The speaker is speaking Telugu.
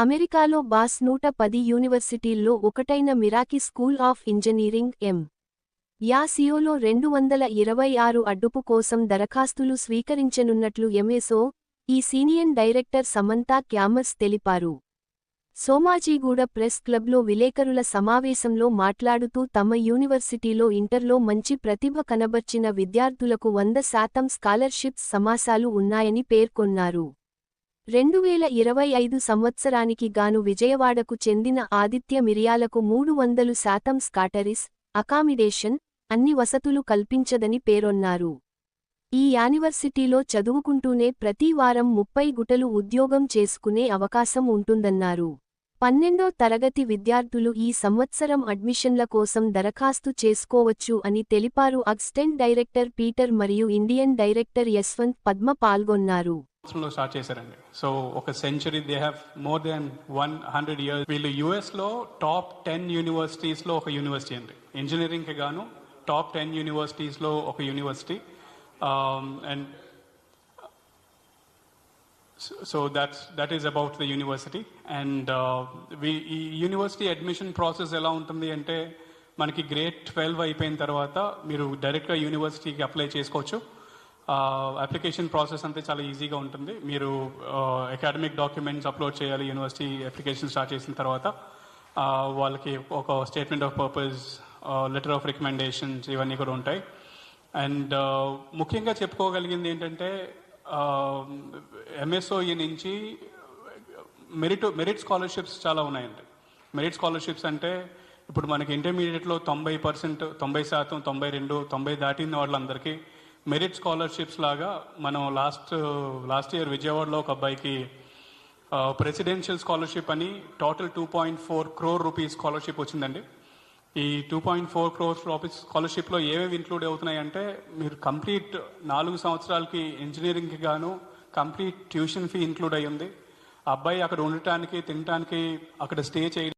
అమెరికాలో బాస్ నూట పది యూనివర్సిటీల్లో ఒకటైన మిరాకి స్కూల్ ఆఫ్ ఇంజనీరింగ్ ఎం. యాసియోలో రెండు వందల ఇరవై ఆరు అడ్డుపు కోసం దరఖాస్తులు స్వీకరించనున్నట్లు MSO E senior director Samantha Cammers తెలిపారు. సోమాజీగూడ ప్రెస్ క్లబ్లో విలేకరుల సమావేశంలో మాట్లాడుతూ తమ యూనివర్సిటీలో ఇంటర్లో మంచి ప్రతిభ కనబర్చిన విద్యార్థులకు వంద శాతం స్కాలర్షిప్స్ సమాసాలు ఉన్నాయని పేర్కొన్నారు. రెండు వేల ఇరవై ఐదు సంవత్సరానికి గాను విజయవాడకు చెందిన ఆదిత్య మిరియాలకు మూడు వందలు శాతం స్కాటరిస్ అకామిడేషన్ అన్ని వసతులు కల్పించదని పేరొన్నారు. ఈ యానివర్సిటీలో చదువుకుంటూనే ప్రతి వారం ముప్పై గుటలు ఉద్యోగం చేసుకునే అవకాశం ఉంటుందన్నారు. పన్నెండో తరగతి విద్యార్థులు ఈ సంవత్సరం అడ్మిషన్ల కోసం దరఖాస్తు చేసుకోవచ్చు అని తెలిపారు అక్స్టెంట్ డైరెక్టర్ పీటర్ మరియు ఇండియన్ డైరెక్టర్ యశ్వంత్ పద్మ పాల్గొన్నారు. సంవత్సరంలో స్టార్ట్ చేశారండి. సో ఒక century they have more than one hundred years. వీళ్ళు యుఎస్లో టాప్ టెన్ యూనివర్సిటీస్లో ఒక యూనివర్సిటీ అండి. ఇంజనీరింగ్కి గాను టాప్ టెన్ యూనివర్సిటీస్లో ఒక university. And so that's that is about the university. And ఈ యూనివర్సిటీ అడ్మిషన్ ప్రాసెస్ ఎలా ఉంటుంది అంటే మనకి గ్రేడ్ ట్వెల్వ్ అయిపోయిన తర్వాత మీరు డైరెక్ట్గా యూనివర్సిటీకి అప్లై చేసుకోవచ్చు. అప్లికేషన్ ప్రాసెస్ అంతే చాలా ఈజీగా ఉంటుంది. మీరు అకాడమిక్ డాక్యుమెంట్స్ అప్లోడ్ చేయాలి యూనివర్సిటీ అప్లికేషన్ స్టార్ట్ చేసిన తర్వాత వాళ్ళకి ఒక statement of purpose letter of recommendations ఇవన్నీ కూడా ఉంటాయి. అండ్ ముఖ్యంగా చెప్పుకోగలిగింది ఏంటంటే ఎంఎస్ఓఈ నుంచి మెరిట్ మెరిట్ స్కాలర్షిప్స్ చాలా ఉన్నాయండి. మెరిట్ స్కాలర్షిప్స్ అంటే ఇప్పుడు మనకి ఇంటర్మీడియట్లో తొంభై పర్సెంట్ తొంభై శాతం తొంభై రెండు తొంభై దాటిన వాళ్ళందరికీ మెరిట్ స్కాలర్షిప్స్ లాగా మనం లాస్ట్ లాస్ట్ ఇయర్ విజయవాడలో ఒక అబ్బాయికి ప్రెసిడెన్షియల్ స్కాలర్షిప్ అని total two point four crore rupees scholarship వచ్చిందండి. ఈ two point four crores rupees స్కాలర్షిప్లో ఏమేమి ఇంక్లూడ్ అవుతున్నాయంటే మీరు కంప్లీట్ నాలుగు సంవత్సరాలకి ఇంజనీరింగ్కి గాను కంప్లీట్ ట్యూషన్ ఫీ ఇంక్లూడ్ అయ్యింది. అబ్బాయి అక్కడ ఉండటానికి తినటానికి అక్కడ స్టే చేయడం